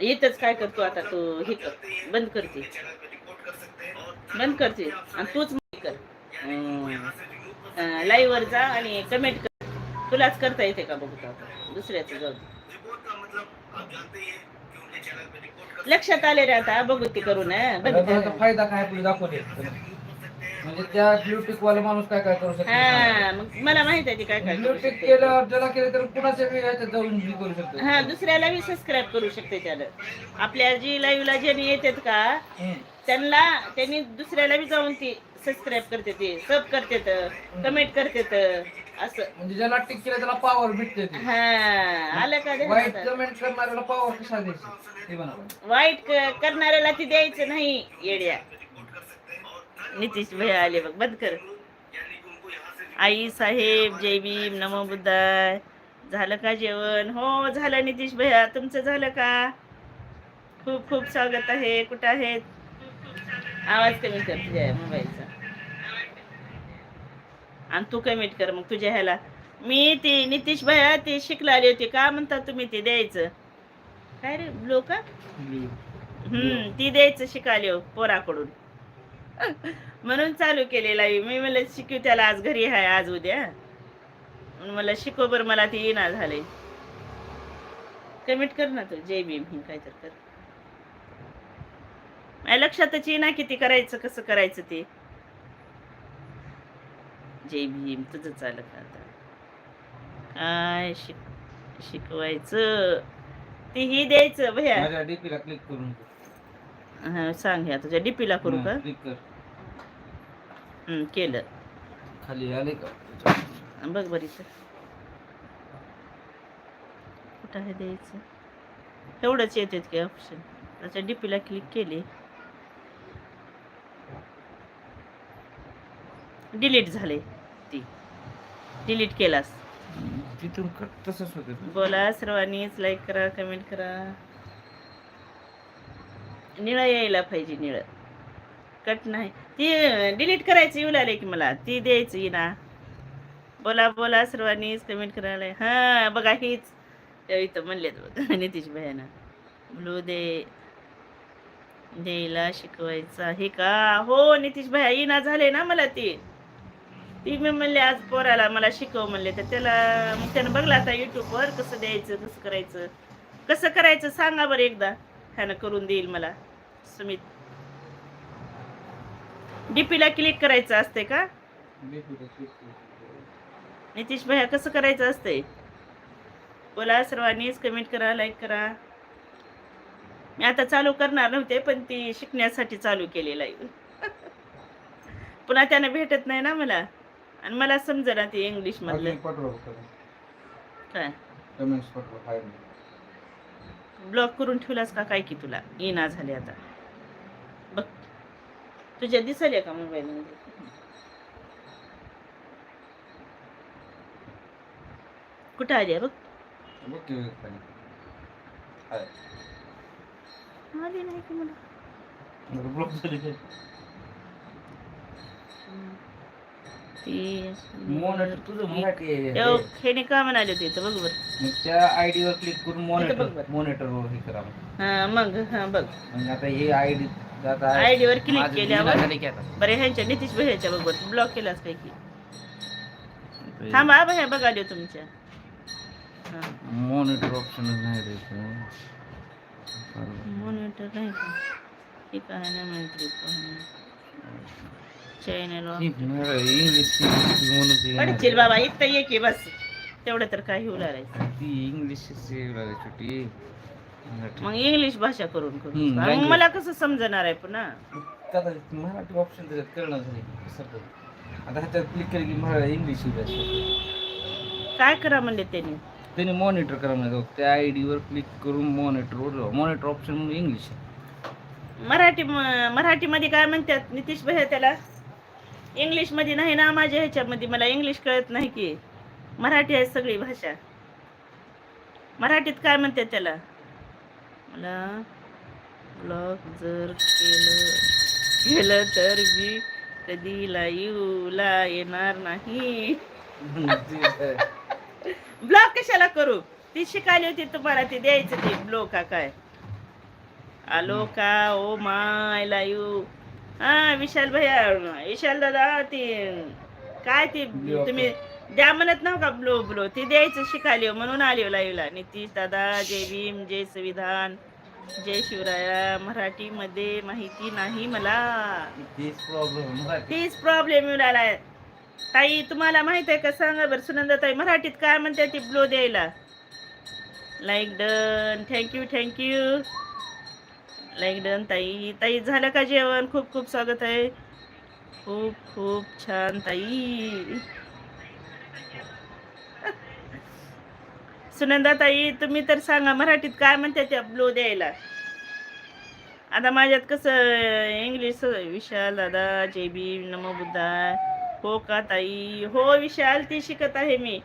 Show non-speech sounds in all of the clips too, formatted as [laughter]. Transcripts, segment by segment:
इथंच काय करतो आता तू? हे कर. बंद करते. बंद करते. आणि तूच कर. लाईव्ह वर जा आणि कमेंट कर. तुलाच करता येते का बघू आता? दुसऱ्याचं जाऊ. लक्षात आले रे आता? बघू ते करून बघितलं फायदा काय? दाखवले म्हणजे त्या ब्ल्यूटिक वाला माणूस काय काय करू शकतो? हा मग मला माहीत आहे ते काय काय करू ब्ल्यूटिक शकते. केल्यावर ज्याला केलं तर कुणाच्या बी ह्याच्यात जाऊन हे करू शकतो. हा दुसऱ्याला बी सबस्क्राईब करू शकते त्याला. आपल्या जी लाईव्हला ज्यांनी येतात का हम्म. त्यांना त्यांनी दुसऱ्याला बी जाऊन ती सबस्क्राईब करते ते. सब करते कमेंट करते असं. म्हणजे ज्याला टिक केलं त्याला पॉवर भेटते ती. हा आलं का वाईट ध्यानात? कमेंट करणाऱ्याला पॉवर कशा द्यायची? ते म्हणा वाईट क- करणाऱ्याला ती द्यायचं नाही येड्या. नितीश भैया आले बघ बंद कर. आई साहेब जय भीम नमो बुद्धाय. झालं का जेवण? हो झालं नितीश भैया. तुमचं झालं का? खूप खूप स्वागत आहे. कुठं आहेत? आवाज कमी कर तुझ्या मोबाईलचा. आणि तू कमेंट कर मग तुझ्या ह्याला. मी ती नितीश भैया ते शिकला आले होते. का म्हणता तुम्ही ते द्यायचं? काय रे लोक? हम्म ती द्यायचं शिकाले हो पोराकडून. म्हणून चालू केलेला आहे. मी मला शिकू त्याला आज घरी आहे आज उद्या. मला शिको बरं मला ते येणार झाले कमेंट कर ना तू जय भीम ही काय तर कर. माझ्या लक्षातच येईना किती करायचं कसं करायचं ते. जय भीम तुझं चालत आता? काय शिक शिकवायचं? ते ही द्यायचं भैया. डीपीला क्लिक करून हा, सांग ह्या तुझ्या डीपीला करू का? हं, केलं. खाली आले का? बघ बरी तर कुठं आहे द्यायचं? एवढंच येतात की ऑप्शन त्याच्या डीपीला क्लिक केली. डिलीट झाले ती. डिलीट केलास. तिथून कट तसंच होतं. बोला सर्वांनीच लाईक करा कमेंट करा. निळं यायला पाहिजे निळं. कट नाही. ती डिलीट करायची येऊ लागले की मला. ती द्यायची ना. बोला बोला सर्वांनीच कमेंट करायला. हा बघा हीच. त्या इथं म्हणलेत बघ [laughs] नितीश भयानं. ब्लू दे द्यायला शिकवायचं आहे का? हो नितीश भैया येईना झाले ना मला ती. ती मी म्हणले आज पोराला मला शिकव म्हणले. तर त्याला मग त्यानं बघला आता युट्यूबवर कसं द्यायचं कसं करायचं. कसं करायचं सांगा बरं एकदा. ह्यानं करून देईल मला. सुमित. डीपीला क्लिक करायचं असते का? नितीश भैया कसं करायचं असतंय? बोला सर्वांनीच कमेंट करा लाईक करा. मी आता चालू करणार नव्हते पण ती शिकण्यासाठी चालू केलेलं आहे. [laughs] पुन्हा त्यानं भेटत नाही ना मला. आणि मला समजेना ते इंग्लिश मधलं. काय? ब्लॉक करून ठेवलास का? काय की तुला? येणार झाले आता. बघ. तुझ्या दिसले का मोबाईल मध्ये? कुठं आली आहे बघ. आली नाही की मला. मॉनिटर तुझं मराठी का म्हणाले होते इथं बघ बर. मग त्या आयडी वर क्लिक करून मॉनिटर. मॉनिटर वर हे करा हा मग हा बघ. म्हणजे आता हे आयडी आता आयडी वर क्लिक केल्यावर बरे ह्यांच्या नितीश भैयाच्या बघ बर. ब्लॉक केलास काय की. थांबा भैया बघा देऊ तुमच्या. हा. मॉनिटर ऑप्शन नाही रे. मॉनिटर नाही का? हे काय नाही माहिती चॅनल बाबा इथं ये की बस. तेवढं तर काय होऊ लागायचं ती इंग्लिश छोटी. मग इंग्लिश भाषा करून करून मग. मला कसं समजणार आहे पुन्हा? मराठी ऑप्शन त्याच्यात कळणार आता ह्याच्यात क्लिक केलं की मला इंग्लिश. काय करा म्हणले त्यांनी? त्याने मॉनिटर करा म्हणजे त्या आय वर क्लिक करून मॉनिटरवर मॉनिटर ऑप्शन म्हणून इंग्लिश मराठी मराठीमध्ये काय म्हणतात नितीश भैया त्याला? इंग्लिशमध्ये नाही ना माझ्या ह्याच्यामध्ये मला इंग्लिश कळत नाही की. मराठी आहे सगळी भाषा. मराठीत काय म्हणते त्याला? मला ब्लॉक जर केलं केलं तर मी कधी लाईव्हला येणार नाही. [laughs] ब्लॉक कशाला करू? ती शिकायली होती तुम्हाला ती द्यायचं ती. ब्लो का काय? आलो का? ओ माय लाईव्ह हा विशाल भैया विशाल दादा ती काय ती तुम्ही द्या म्हणत नाव का ब्लो ब्लो? ती द्यायचं शिकायली हो, म्हणून आली हो लाईव्हला नितीश दादा जय भीम जय संविधान जय शिवराया मराठीमध्ये माहिती नाही मला. तेच प्रॉब्लेम मराठी तीच प्रॉब्लेम येऊन आलाय ताई तुम्हाला माहीत आहे का? सांगा बरं सुनंदा ताई मराठीत काय म्हणते ती ब्लो द्यायला? Like done thank you thank you like done ताई. ताई झालं का जेवण? खूप खूप स्वागत आहे. खूप खूप छान ताई. [laughs] सुनंदा ताई तुम्ही तर सांगा मराठीत काय म्हणते त्या ब्लो द्यायला? आता माझ्यात कसं इंग्लिश विशाल दादा जय भीम नमो बुद्धाय हो का ताई? हो विशाल ती शिकत आहे मी.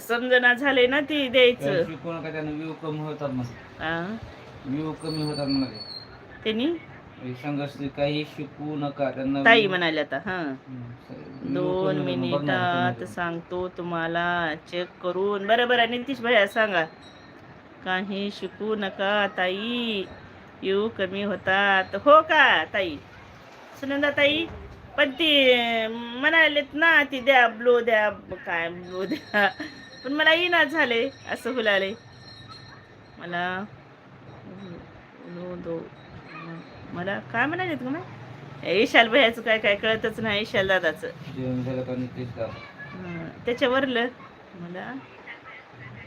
समजना झाले ना ती द्यायचं. का त्यानं व्ह्यू कमी होतात मग व्ह्यू कमी होतात म्हणाले. त्यांनी? संघर्ष काही शिकू नका त्यांना ताई आता हा. view दोन कमी होतात, मिनिटात तुम्ही. सांगतो तुम्हाला चेक करून. बरं बरं नितीश भैया सांगा. काही शिकू नका ताई. येऊ कमी होतात. हो का ताई? सुनंदा ताई पण ती म्हणालेत ना ती द्या ब्लो द्या काय ब्लो द्या. पण मला येईना झाले असं हुलाले मला दो. मला काय म्हणालेत का ए, ईशाल भैयाचं काय काय कळतच नाही ईशाल दादाचं. हं, त्याच्यावरलं? मला?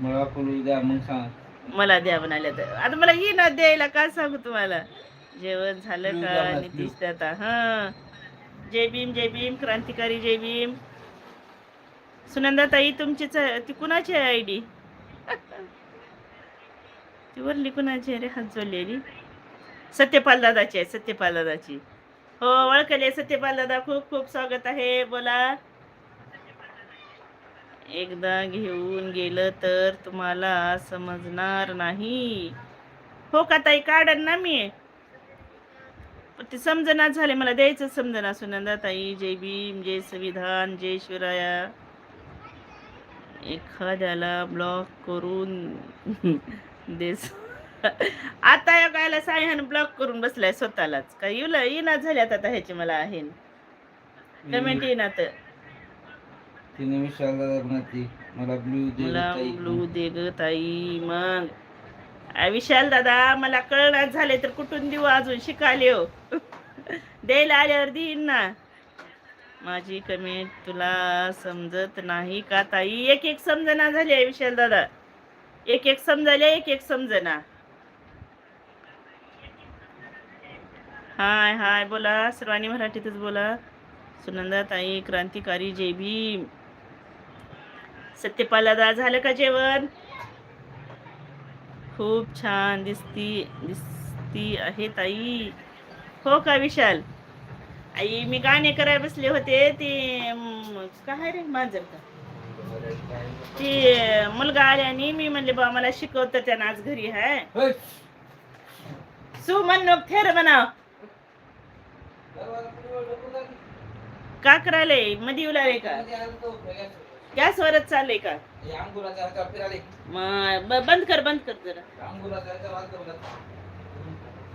मला द्या मग सांग. मला द्या म्हणाल्या तर. आता मला ये ना द्यायला काय सांगू तुम्हाला? जेवण झालं का? नितीश दादा हा. जय भीम जय भीम. क्रांतिकारी जय भीम. सुनंदा ताई तुमचीच ती कुणाची आहे आय डी? [laughs] ती वरली कुणाची अरे हात जोडलेली सत्यपाल दादाची आहे सत्यपाल दादाची. हो ओळखले सत्यपाल दादा. खूप खूप स्वागत आहे. बोला. एकदा घेऊन गेलं तर तुम्हाला समजणार नाही. हो का ताई? काढन ना मी. ते समजना झाले. मला द्यायचं समजना सुनंदा ताई. जय भीम जय संविधान जय शिवराया. एखाद्याला ब्लॉक करून देस. आता या कायला सायहान ब्लॉक करून बसलाय स्वतःलाच. काय येऊ येणार झाल्यात आता ह्याची मला आहे. कमेंट येणार तर. तिने विशाल दादा म्हणते मला ब्ल्यू दे मला. ब्लू दे ग ताई मग. आ, विशाल दादा मला कळणार झाले तर कुठून देऊ अजून शिकाले हो? [laughs] द्यायला आल्यावर देईन ना. माझी कमेंट तुला समजत नाही का ताई? एक एक समजना झाली आहे विशाल दादा. एक एक समजायला एक एक समजना. हाय हाय बोला. सर्वांनी मराठीतच बोला. सुनंदा ताई क्रांतिकारी जय भीम सत्यपालादा झालं का जेवण? खूप छान. दिसती दिसती आहे ताई. हो का विशाल? आई मी गाणे करायला बसले होते. ते काय रे मांजर का? ते मुलगा आल्याने मी म्हणले बा मला शिकवतं त्यानं आज घरी आहे होय. सु म्हण थेर बनाव का करायले मध्ये उलाले का? गॅसवरच चाललंय का? बंद कर बंद कर जरा.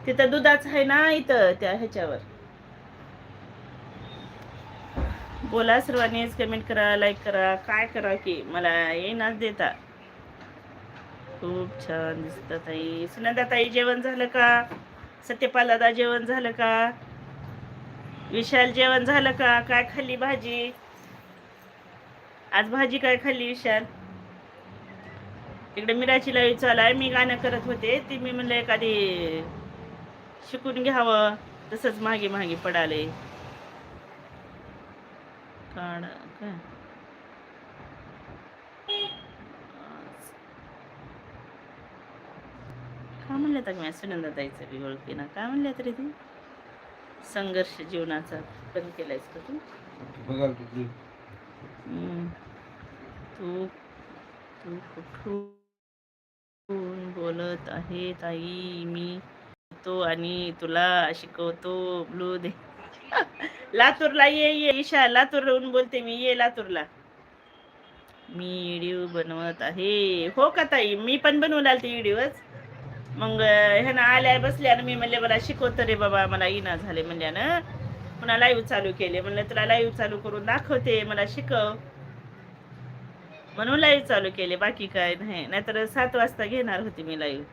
तिथं दुधाचं आहे ना इथं त्या ह्याच्यावर. बोला सर्वांनीच कमेंट करा लाईक करा काय करा की मला येईनाच देता. खूप छान दिसत ताई. सुनंदा ताई जेवण झालं का? सत्यपाल दादा जेवण झालं का? विशाल जेवण झालं का? काय खाल्ली भाजी? आज भाजी काय खाल्ली विशाल? इकडे मिराची लाईव्ह चालू आहे. मी गाणं करत होते. ती मी म्हणलं एखादी शिकून घ्यावं. तसंच मागे मागे पडाले काढ काय? काय म्हणलं तर मी? सुनंदा ताईचं बी ओळखी ना काय म्हणलं तरी ती? संघर्ष जीवनाचा पण केलायस का तू. तू तू कुठून बोलत आहे ताई? मी तो आणि तुला शिकवतो. ब्लू दे. [laughs] लातूरला ये ये. ईशा लातूरहून बोलते मी ये लातूरला. मी व्हिडिओ बनवत आहे. हो का ताई? मी पण बनवू ती व्हिडिओच मग ह्यानं आल्या बसल्या मी म्हणले मला शिकवतो रे बाबा मला इना झाले म्हणल्यानं. पुन्हा लाईव्ह चालू केले. म्हणलं तुला लाईव्ह चालू करून दाखवते मला शिकव. म्हणून लाईव्ह चालू केले. बाकी काय नाही. नाहीतर सात वाजता घेणार होती मी लाईव्ह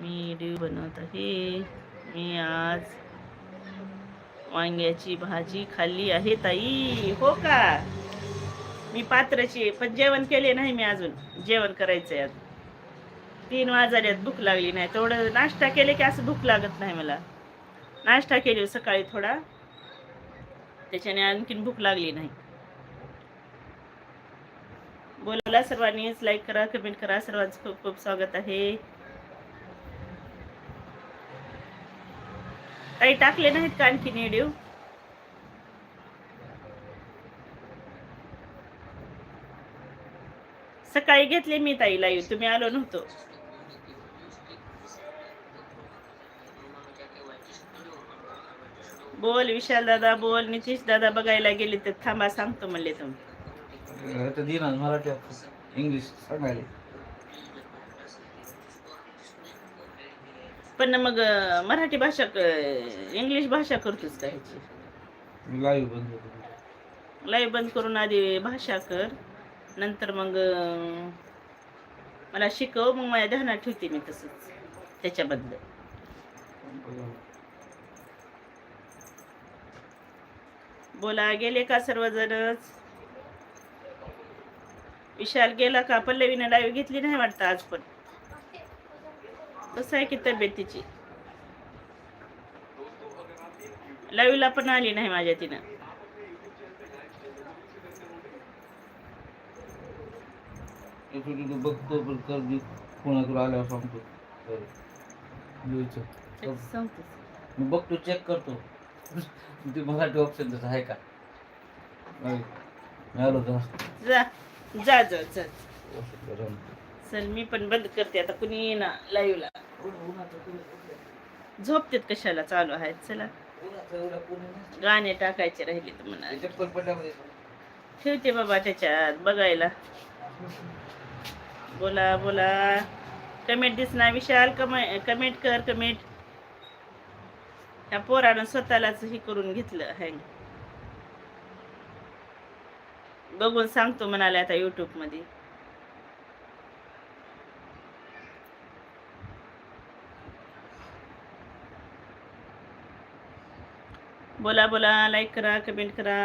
मी व्हिडिओ बनवत आहे. मी आज वांग्याची भाजी खाल्ली आहे ताई. हो का? मी पात्राची पण जेवण केले नाही मी अजून. जेवण करायचंय आज तीन वाजल्यात भूक लागली नाही. तेवढं नाश्ता केले की असं भूक लागत नाही मला. नाश्ता केली सकाळी थोडा. त्याच्याने आणखीन भूक लागली नाही. बोला सर्वांनीच लाईक करा कमेंट करा. सर्वांचं खूप खूप स्वागत आहे. काही टाकले नाहीत का आणखी नेडिव? सकाळी घेतले मी ताई लाईव्ह तुम्ही आलो नव्हतो. बोल विशाल दादा बोल नितीश दादा बघायला गेले तर थांबा सांगतो म्हणले तुम्ही. इंग्लिश सांगायला. पण मग मराठी भाषा क- इंग्लिश भाषा करतोच का ह्याची? लाईव्ह बंद लाईव्ह बंद करून आधी भाषा कर नंतर मग मला शिकव मग माझ्या ध्यानात ठेवते मी तसंच त्याच्याबद्दल. बोला गेले का सर्वजणच? विशाल गेला का? पल्लवीने लाईव्ह घेतली नाही वाटतं आज पण. कसं आहे की तब्येतीची. लाईव्हला पण आली नाही माझ्या तिनं. बघतो पण आल्यावर सांगतो. मी बघतो चेक करतो. ते मराठी ऑप्शन तसं आहे का? आलो जा जा जा जा. चल मी पण बंद करते. आता कुणी येईना लाईव्हला झोपतेत कशाला? चालू आहेत चला. गाणे टाकायचे राहिले तर म्हणा ठेवते बाबा त्याच्यात बघायला. बोला बोला. कमेंट दिसना विशाल कमे कमेंट कर कमेंट. ह्या पोरानं स्वतःलाच हे करून घेतलं हँग बघून सांगतो म्हणाले आता युट्यूब बोला बोला लाईक करा कमेंट करा.